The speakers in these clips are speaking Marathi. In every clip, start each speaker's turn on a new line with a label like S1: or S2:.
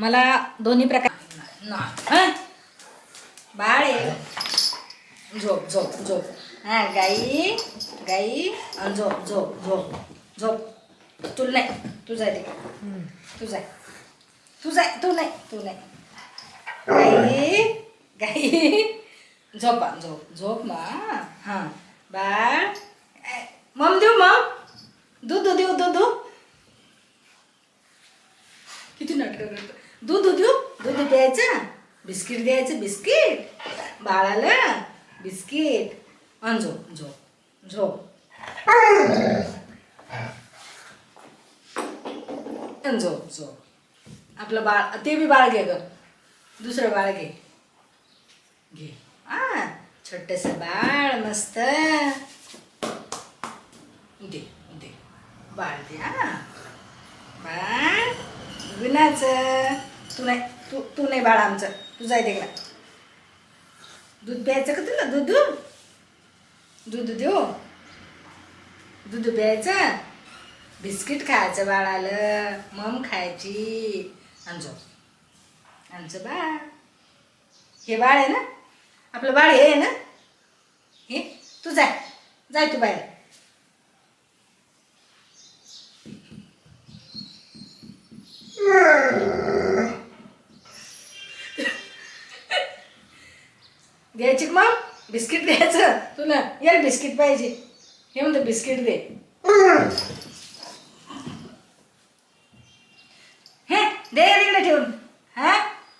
S1: मला दोन्ही प्रकार ना बाळ झोप झोप झोप. हा गाई गाई आणि झोप झोप झोप झोप. तू नाही तू जाय ते. तू जाय तू जाय तू नाही तू नाही. गाई गाई. झोपा झोप झोप मा हां. बाळ. मम देऊ मम. दूध देऊ दूध. किती नाटकं करतो. दूध देऊ दूध. द्यायचं? बिस्किट द्यायचं? बिस्किट. बाळाला बिस्किट. आणि झोप झोप झोप. आणि झोप झोप. आपलं बाळ ते बी बाळ घे ग. दुसरं बाळ घे. घे. आ छोटस बाळ मस्त. दे दे. बाळ दे हा बाळ गुणाचं. तू नाही तू तू नाही बाळ आमचं. तू जाय तिकडं. दूध प्यायचं का तुला? दूध दूध? देऊ? दूध प्यायचं? बिस्किट खायचं बाळाला. मम खायची. आमचं आमचं बाळ. हे बाळ आहे ना? आपलं बाळ हे आहे ना? हे? तू जाय. जाय तू बाहेर. द्यायची का मग? बिस्किट द्यायचं तुला. यार बिस्किट पाहिजे. हे म्हणतो बिस्किट दे. हे दे तिकडे ठेवून. हा?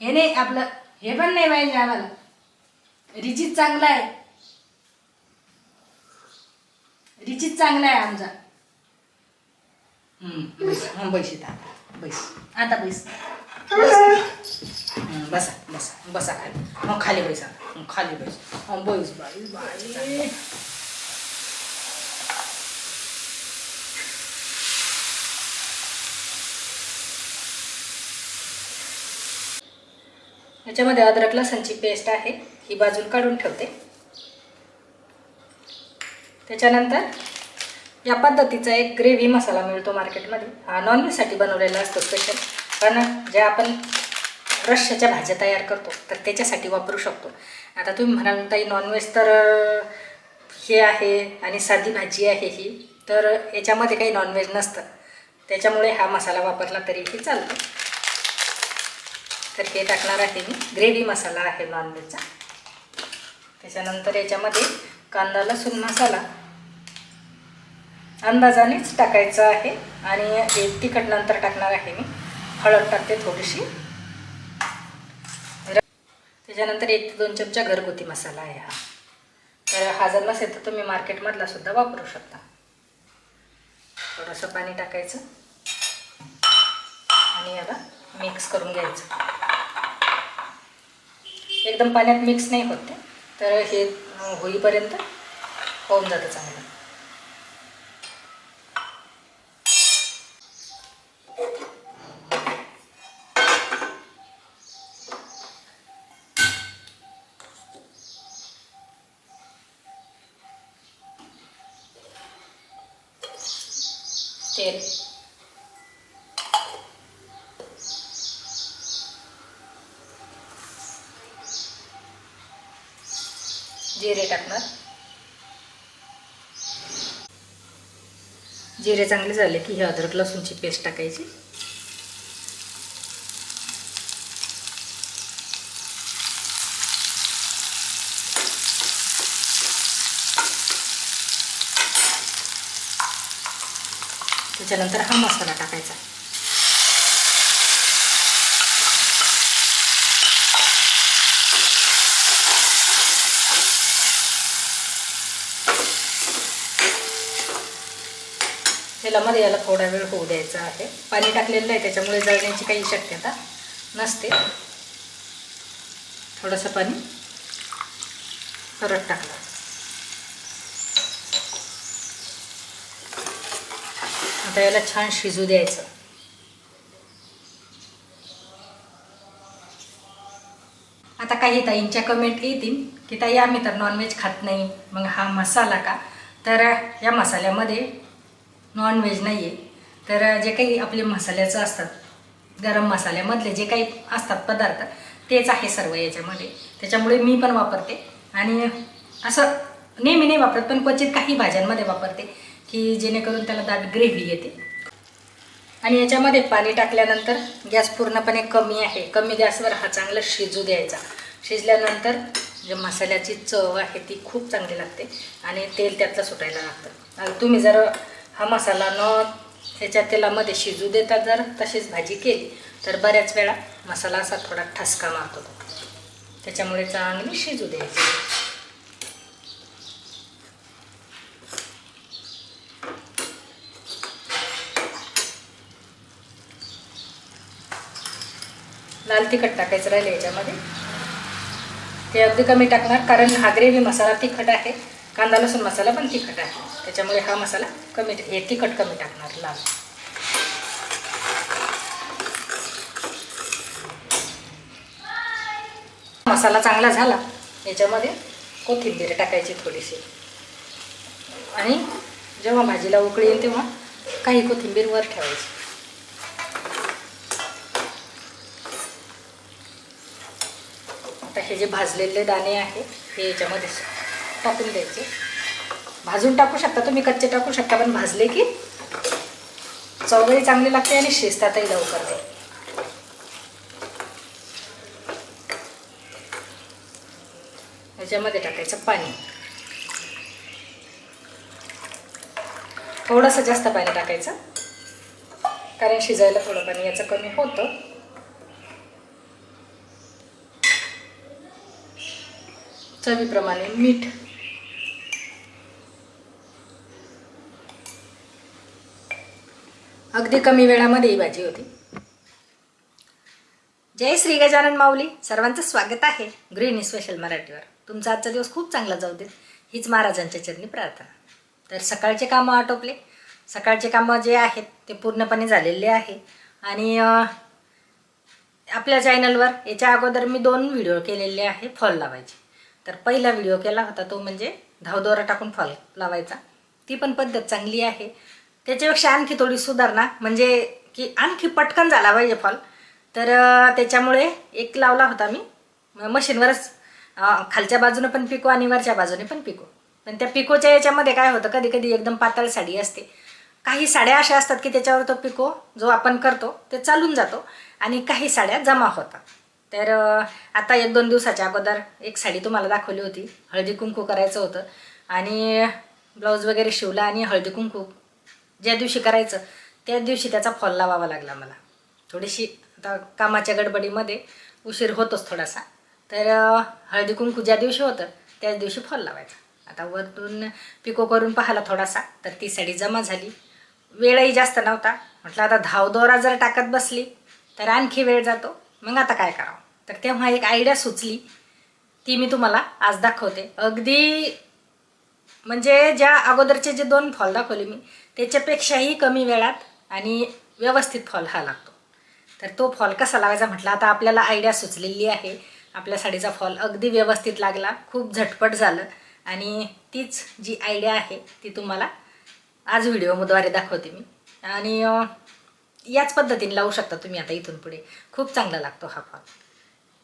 S1: हे नाही आपलं. हे पण नाही पाहिजे आम्हाला. रिचित चांगला आहे. रिचित चांगला आहे आमचा. हम्म, बैस. हं, आता बैस. आता बैस. बसा बसा बसा. खाली मग खाली बैस मग खाली बैस. हं, बैस बाई बाई. याच्यामध्ये अद्रक लसणची पेस्ट आहे. ही बाजूला काढून ठेवते. त्याच्यानंतर या पद्धतीचा एक ग्रेव्ही मसाला मिळतो मार्केटमध्ये हा नॉनव्हेजसाठी बनवलेला असतो स्पेशल पण जे आपण रश्याच्या भाज्या तयार करतो तर त्याच्यासाठी वापरू शकतो. आता तुम्ही म्हणाल ताई नॉनव्हेज तर हे आहे आणि साधी भाजी आहे ही तर याच्यामध्ये काही नॉनव्हेज नसतं. त्याच्यामुळे हा मसाला वापरला तरीही चालतो. तर हे टाकणार आहे मी. ग्रेव्ही मसाला आहे नॉनव्हेजचा त्याच्यानंतर याच्यामध्ये कांदा लसूण मसाला. अंदाजानेच टाकायचं आहे आणि हे तिखट नंतर टाकणार आहे मी. हळद टाकते थोडीशी. त्याच्यानंतर एक ते दोन चमचा घरगुती मसाला आहे हा. तर हा जर नसेल तर तुम्ही मार्केटमधला सुद्धा वापरू शकता. थोडंसं पाणी टाकायचं. आणि याला मिक्स करून घ्यायचं. एकदम पाण्यात मिक्स नाही होत ते. तर हे होईपर्यंत होऊन जातं चांगलं. तेल जिरे टाकणार. जिरे चांगले झाले की हे अद्रक लसूणची पेस्ट टाकायची. त्याच्यानंतर हा मसाला टाकायचा. तेलामध्ये याला थोडा वेळ होऊ द्यायचा आहे. पाणी टाकलेलं आहे त्याच्यामुळे जळण्याची काही शक्यता नसते. थोडंसं पाणी परत टाकलं. आता याला छान शिजू द्यायचं. आता काही ताईंच्या कमेंट येतील की ताई आम्ही तर नॉनव्हेज खात नाही मग हा मसाला का? तर या मसाल्यामध्ये नॉनव्हेज नाही आहे तर जे काही आपले मसाल्याचं असतात गरम मसाल्यामधले जे काही असतात पदार्थ तेच आहे सर्व याच्यामध्ये. त्याच्यामुळे मी पण वापरते आणि असं नेहमी नाही वापरत पण क्वचित काही भाज्यांमध्ये वापरते. की जेणेकरून त्याला दाट ग्रेव्ही येते. आणि याच्यामध्ये पाणी टाकल्यानंतर गॅस पूर्णपणे कमी आहे. कमी गॅसवर हा चांगला शिजू द्यायचा. शिजल्यानंतर जे मसाल्याची चव आहे ती खूप चांगली लागते आणि तेल त्यातलं सुटायला लागतं. आणि तुम्ही जर हा मसाला न ह्याच्या तेलामध्ये शिजू देता जर तशीच भाजी केली तर बऱ्याच वेळा मसाला असा थोडा ठसका मारतो. त्याच्यामुळे चांगली शिजू द्यायची. लाल तिखट टाकायचं राहिलं याच्यामध्ये. ते अगदी कमी टाकणार कारण हा ग्रेव्ही मसाला तिखट आहे. कांदा लसूण मसाला पण तिखट आहे. त्याच्यामुळे हा मसाला कमी हे तिखट कमी टाकणार लाल. मसाला चांगला झाला. याच्यामध्ये कोथिंबीर टाकायची थोडीशी. आणि जेव्हा भाजीला उकळी येईल तेव्हा काही कोथिंबीर वर ठेवायची. हे जे भाजलेले दाणे आहे हे याच्यामध्ये टाकून द्यायचे. भाजून टाकू शकता तुम्ही कच्चे टाकू शकता पण भाजले की चवही चांगली लागते आणि शिजतातही लवकर ते. याच्यामध्ये टाकायचं पाणी. थोडंसं जास्त पाणी टाकायचं. कारण शिजायला थोडं पाणी याचं कमी होतं. चवीप्रमाणे मीठ. अगदी कमी वेळामध्ये ही भाजी होती. जय श्री गजानन माऊली. सर्वांचं स्वागत आहे गृहिणी स्पेशल मराठीवर. तुमचा आजचा दिवस खूप चांगला जाऊ दे. हीच महाराजांच्या चरणी प्रार्थना. तर सकाळचे कामं आटोपले. सकाळचे कामं जे आहेत ते पूर्णपणे झालेले आहे. आणि आपल्या चॅनलवर याच्या अगोदर मी दोन व्हिडिओ केलेले आहे. फॉल लावायचे. तर पहिला व्हिडिओ केला होता तो म्हणजे धावदोरा टाकून फॉल लावायचा. ती पण पद्धत चांगली आहे. त्याच्यापेक्षा आणखी थोडी सुधारणा म्हणजे की आणखी पटकन झाला पाहिजे फॉल तर त्याच्यामुळे एक लावला होता मी. मशीनवरच खालच्या बाजूनं पण पिको आणि वरच्या बाजूने पण पिको. पण त्या पिकोच्या याच्यामध्ये काय होतं कधी कधी एकदम पातळ साडी असते. काही साड्या अशा असतात की त्याच्यावर तो पिको जो आपण करतो ते चालून जातो आणि काही साड्या जमा होतात. तर आता एक दोन दिवसाच्या अगोदर एक साडी तुम्हाला दाखवली होती. हळदी कुंकू करायचं होतं. आणि ब्लाऊज वगैरे शिवला आणि हळदी कुंकू ज्या दिवशी करायचं त्या दिवशी त्याचा फॉल लावावा लागला मला. थोडीशी आता कामाच्या गडबडीमध्ये उशीर होतोच थोडासा. तर हळदी कुंकू ज्या दिवशी होतं त्याच दिवशी फॉल लावायचा. आता वरतून पिको करून पाहिला थोडासा तर ती साडी जमा झाली. वेळही जास्त नव्हता. म्हटलं आता धावदोरा जर टाकत बसली तर आणखी वेळ जातो. मग आता काय करावं? तर तेव्हा एक आयडिया सुचली. ती मी तुम्हाला आज दाखवते. अगदी म्हणजे ज्या अगोदरचे जे दोन फॉल दाखवले मी त्याच्यापेक्षाही कमी वेळात आणि व्यवस्थित फॉल हा लागतो. तर तो फॉल कसा लावायचा म्हटलं आता आपल्याला आयडिया सुचलेली आहे. आपल्या साडीचा फॉल अगदी व्यवस्थित लागला खूप झटपट झालं आणि तीच जी आयडिया आहे ती तुम्हाला आज व्हिडिओद्वारे दाखवते मी. आणि याच पद्धतीने लावू शकता तुम्ही आता इथून पुढे. खूप चांगला लागतो हा फॉल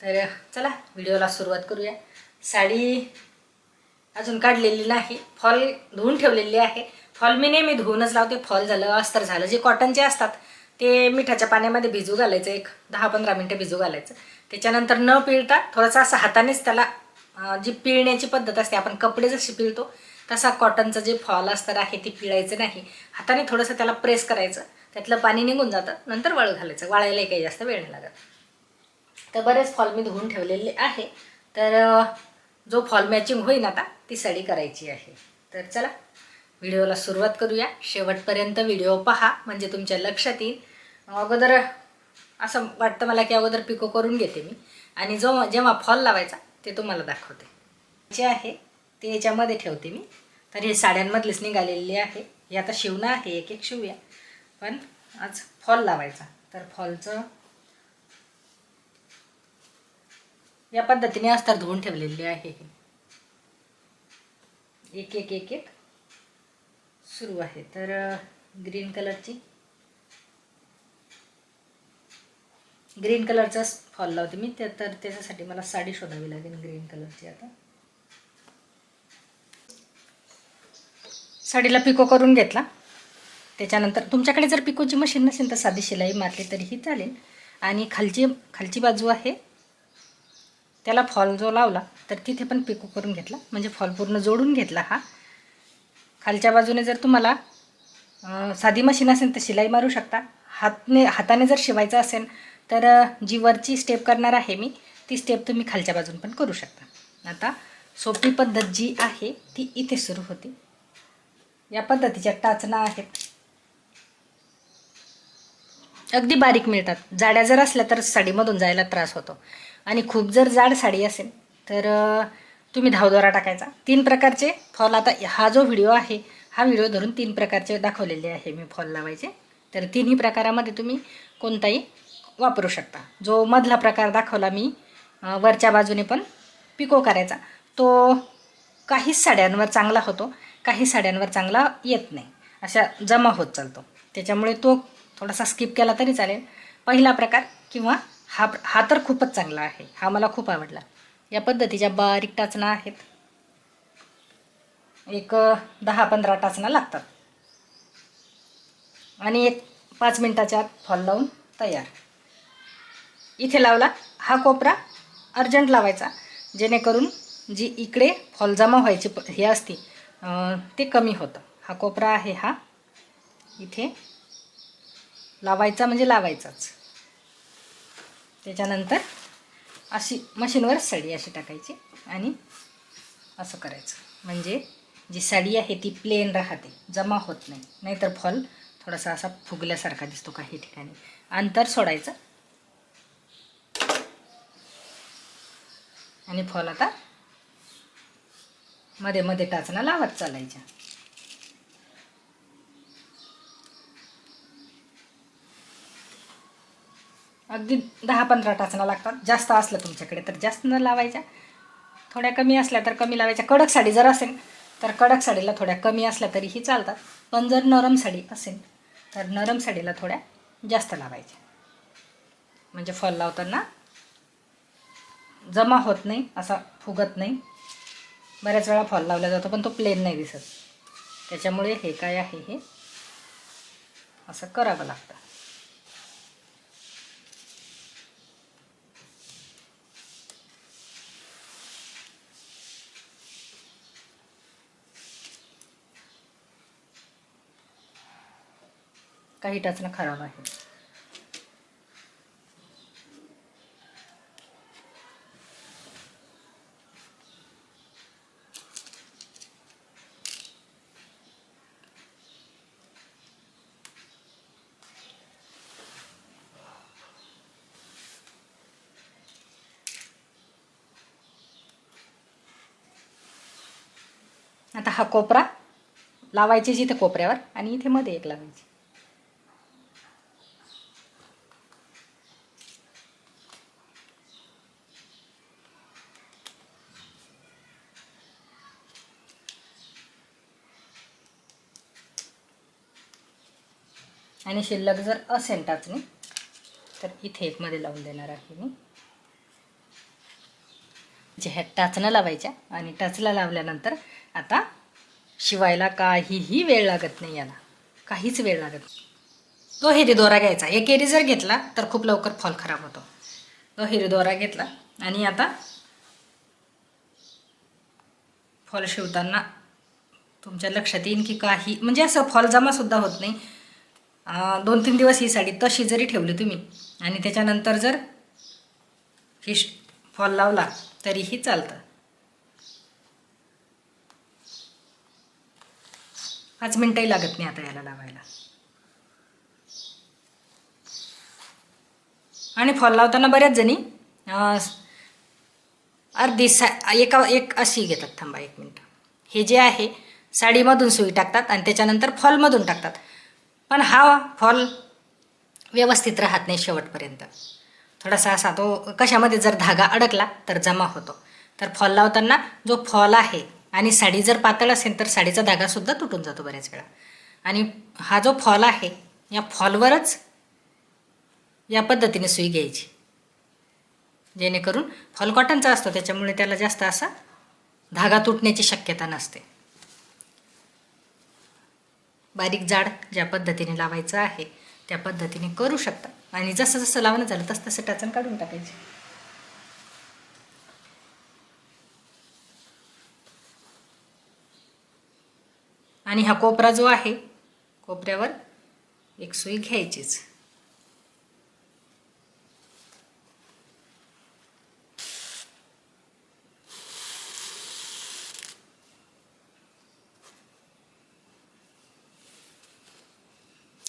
S1: तर चला व्हिडिओला सुरुवात करूया. साडी अजून काढलेली नाही. फॉल धुवून ठेवलेली आहे. फॉल मी नेहमी धुवूनच लावते. फॉल झालं अस्तर झालं. जे कॉटनचे असतात ते मिठाच्या पाण्यामध्ये भिजू घालायचं. एक दहा पंधरा मिनटं भिजू घालायचं. त्याच्यानंतर न पिळता थोडासा असं हातानेच त्याला जी पिळण्याची पद्धत असते आपण कपडे जसे पिळतो तसा कॉटनचं जे फॉल अस्तर आहे ते पिळायचं नाही. हाताने थोडंसं त्याला प्रेस करायचं. त्यातलं पाणी निघून जातं. नंतर वाळू घालायचं. वाळायलाही काही जास्त वेळ नाही लागत. तर बरेच फॉल मी धुवून ठेवलेले आहे. तर जो फॉल मॅचिंग होईन आता ती साडी करायची आहे. तर चला व्हिडिओला सुरुवात करूया. शेवटपर्यंत व्हिडिओ पहा म्हणजे तुमच्या लक्षात येईल. अगोदर असं वाटतं मला की अगोदर पिको करून घेते मी. आणि जो जेव्हा फॉल लावायचा ते तुम्हाला दाखवते. जे आहे ते याच्यामध्ये ठेवते मी. तर हे साड्यांमधलीच निघालेली आहे. हे आता शिवणं आहे एक एक शिवूया. पण आज फॉल लावायचा. तर फॉलचं या पद्धतीने अस्तर धुवून ठेवलेले आहे एक एक एक एक. सुरू आहे. तर ग्रीन कलरची ग्रीन कलरचाच फॉल लावते मी. ते तर त्याच्यासाठी मला साडी शोधावी लागेल ग्रीन कलरची आता. साडीला पिको करून घेतला. त्याच्यानंतर तुमच्याकडे जर पिकोची मशीन नसेल तर साधी शिलाई मारली तरीही चालेल. आणि खालची खालची बाजू आहे. त्याला फॉल जो लावला तर तिथे पण पिको करून घेतला. म्हणजे फॉल पूर्ण जोडून घेतला हा. खालच्या बाजूने जर तुम्हाला साधी मशीन असेल तर शिलाई मारू शकता. हातने हाताने जर शिवायचं असेल तर जी वरची स्टेप करणार आहे मी ती स्टेप तुम्ही खालच्या बाजून पण करू शकता. आता सोपी पद्धत जी आहे ती इथे सुरू होते. या पद्धतीच्या टाचणा आहेत. अगदी बारीक मिळतात. जाड्या जर असल्या तर साडीमधून जायला त्रास होतो. आणि खूप जर जाड साडी असेल तर तुम्ही धावदोरा टाकायचा. तीन प्रकारचे फॉल आता हा जो व्हिडिओ आहे हा व्हिडिओ धरून तीन प्रकारचे दाखवलेले आहे मी फॉल लावायचे. तर तिन्ही प्रकारामध्ये तुम्ही कोणताही वापरू शकता. जो मधला प्रकार दाखवला मी वरच्या बाजूने पण पिको करायचा. तो काही साड्यांवर चांगला होतो काही साड्यांवर चांगला येत नाही. अशा जमा होत चालतो. त्याच्यामुळे तो थोडासा स्किप केला तरी चालेल. पहिला प्रकार किंवा हा हा तर खूपच चांगला आहे. हा मला खूप आवडला. या पद्धतीच्या बारीक टाचणा आहेत. एक दहा पंधरा टाचणा लागतात. आणि एक पाच मिनटाच्या आत फॉल लावून तयार. इथे लावला हा कोपरा अर्जंट लावायचा जेणेकरून जी इकडे फॉल जमा व्हायची प- हे असते ते कमी होतं. हा कोपरा आहे हा. इथे लावायचा म्हणजे लावायचाच. त्याच्यानंतर अशी मशीनवर साडी अशी टाकायची आणि असं करायचं. म्हणजे जी साडी आहे ती प्लेन राहते जमा होत नाही. नाहीतर फॉल थोडासा असा फुगल्यासारखा दिसतो काही ठिकाणी. अंतर सोडायचं. आणि फॉल आता मध्ये मध्ये टाचना लावत चालायच्या. अगदी दहा पंधरा टाचना लागतात. जास्त असलं तुमच्याकडे तर जास्त न लावायच्या. थोड्या कमी असल्या तर कमी लावायच्या. कडक साडी जर असेल तर कडक साडीला थोड्या कमी असल्या तरीही चालतात. पण जर नरम साडी असेल तर नरम साडीला थोड्या जास्त लावायच्या. म्हणजे फॉल लावताना जमा होत नाही असा फुगत नाही. बऱ्याच वेळा फॉल लावला जातो पण तो प्लेन नाही दिसत. त्याच्यामुळे हे काय आहे हे? असं करावं लागतं. काही टाचणं खराब आहे. आता हा कोपरा लावायचे जिथे कोपऱ्यावर आणि इथे मध्ये एक लावायची. आणि शिल्लक जर असेल टाचणी तर इथे एकमध्ये लावून देणार आहे मी. जे ह्या टाचणं लावायच्या आणि टाचला लावल्यानंतर आता शिवायला काहीही वेळ लागत नाही याला. काहीच वेळ लागत नाही. तो हिरी दोरा घ्यायचा. एक एरी जर घेतला तर खूप लवकर फॉल खराब होतो. तो हिरी दोरा घेतला आणि आता फॉल शिवताना तुमच्या लक्षात येईन की काही म्हणजे असं फॉल जमासुद्धा होत नाही. दोन तीन दिवस ही साडी तशी जरी ठेवली तुम्ही आणि त्याच्यानंतर जर ही फॉल लावला तरीही चालतं. पाच मिनटंही लागत नाही आता याला लावायला. आणि फॉल लावताना बऱ्याच जणी अर्धी सा एका एक अशी घेतात थांबा एक मिनटं. हे जे आहे साडीमधून सुई टाकतात आणि त्याच्यानंतर फॉलमधून टाकतात. पण हा फॉल व्यवस्थित राहत नाही शेवटपर्यंत. थोडासा असा तो कशामध्ये जर धागा अडकला तर जमा होतो. तर फॉल लावताना जो फॉल आहे आणि साडी जर पातळ असेल तर साडीचा धागासुद्धा तुटून जातो बऱ्याच वेळा. आणि हा जो फॉल आहे या फॉलवरच या पद्धतीने सुई घ्यायची. जेणेकरून फॉल कॉटनचा असतो त्याच्यामुळे त्याला जास्त असा धागा तुटण्याची शक्यता नसते. बारीक जाड ज्या पद्धतीने लावायचं आहे त्या पद्धतीने करू शकता. आणि जसं जसं लावणं झालं तसं तसं टाचण काढून टाकायचे. आणि हा कोपरा जो आहे कोपऱ्यावर एक सुई घ्यायचीच.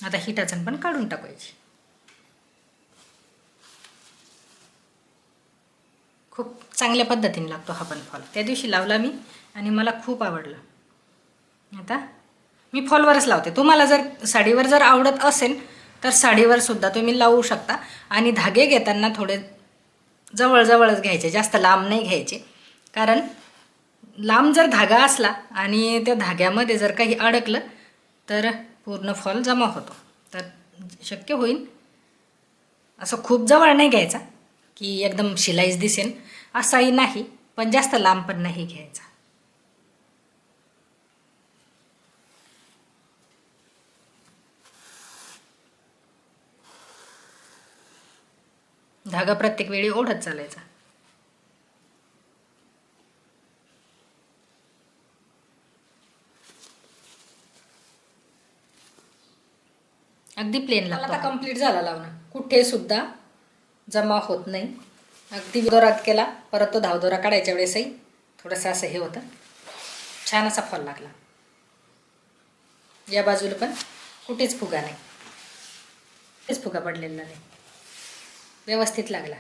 S1: आता ही टाचण पण काढून टाकायची. खूप चांगल्या पद्धतीने लागतो हा पण फॉल. त्या दिवशी लावला मी आणि मला खूप आवडला. आता मी फॉलवरच लावते. तुम्हाला जर साडीवर जर आवडत असेल तर साडीवर सुद्धा तुम्ही लावू शकता. आणि धागे घेताना थोडे जवळजवळच घ्यायचे जास्त लांब नाही घ्यायचे. कारण लांब जर धागा असला आणि त्या धाग्यामध्ये जर काही अडकलं तर पूर्ण फॉल जमा होतो. तर शक्य होईल. असं खूप जवळ नाही घ्यायचा की एकदम शिलाईच दिसेल असाही नाही पण जास्त लांब पण नाही घ्यायचा. धागा प्रत्येक वेळी ओढत चालायचा. अगदी प्लेन लागतो. आता कंप्लीट झाला लावणं. कुठे सुद्धा जमा होत नाही. अगदी दोरात केला परत तो धावदोरा काढायच्या वेळेसही थोडंसं असं हे होतं. छान असा फॉल लागला. या बाजूला पण कुठेच फुगा नाही. कुठेच फुगा पडलेला नाही. व्यवस्थित लागला.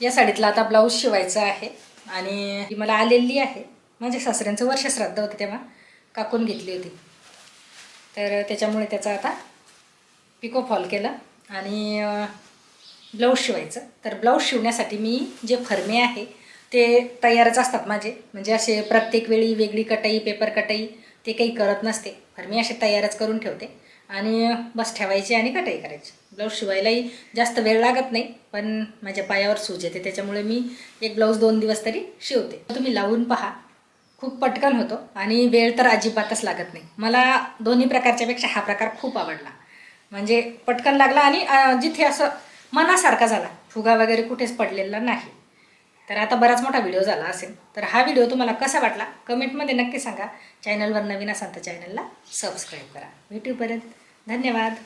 S1: या साडीतला आता ब्लाऊज शिवायचा आहे. आणि ती मला आलेली आहे माझ्या सासऱ्यांचं वर्षश्राद्ध होतं तेव्हा काकून घेतली होती. तर त्याच्यामुळे त्याचा आता पिको फॉल केला आणि ब्लाऊज शिवायचं. तर ब्लाऊज शिवण्यासाठी मी जे फरमे आहे ते तयारच असतात माझे. म्हणजे असे प्रत्येक वेळी वेगळी कटाई पेपर कटाई ते काही करत नसते. फरमे असे तयारच करून ठेवते. आणि बस ठेवायची आणि कटाई करायची. ब्लाऊज शिवायलाही जास्त वेळ लागत नाही पण माझ्या पायावर सूज येते त्याच्यामुळे मी एक ब्लाऊज दोन दिवस तरी शिवते. तुम्ही लावून पहा. खूप पटकन होतो आणि वेळ तर अजिबातच लागत नाही. मला दोन्ही प्रकारच्यापेक्षा हा प्रकार खूप आवडला. म्हणजे पटकन लागला आणि जिथे असं मनासारखा झाला. फुगा वगैरे कुठेच पडलेला नाही. तर आता बराच मोठा व्हिडिओ झाला असेल तर हा व्हिडिओ तुम्हाला कसा वाटला? कमेंटमध्ये नक्की सांगा. चॅनलवर नवीन असाल तर चॅनलला सबस्क्राईब करा. भेटूपर्यंत धन्यवाद.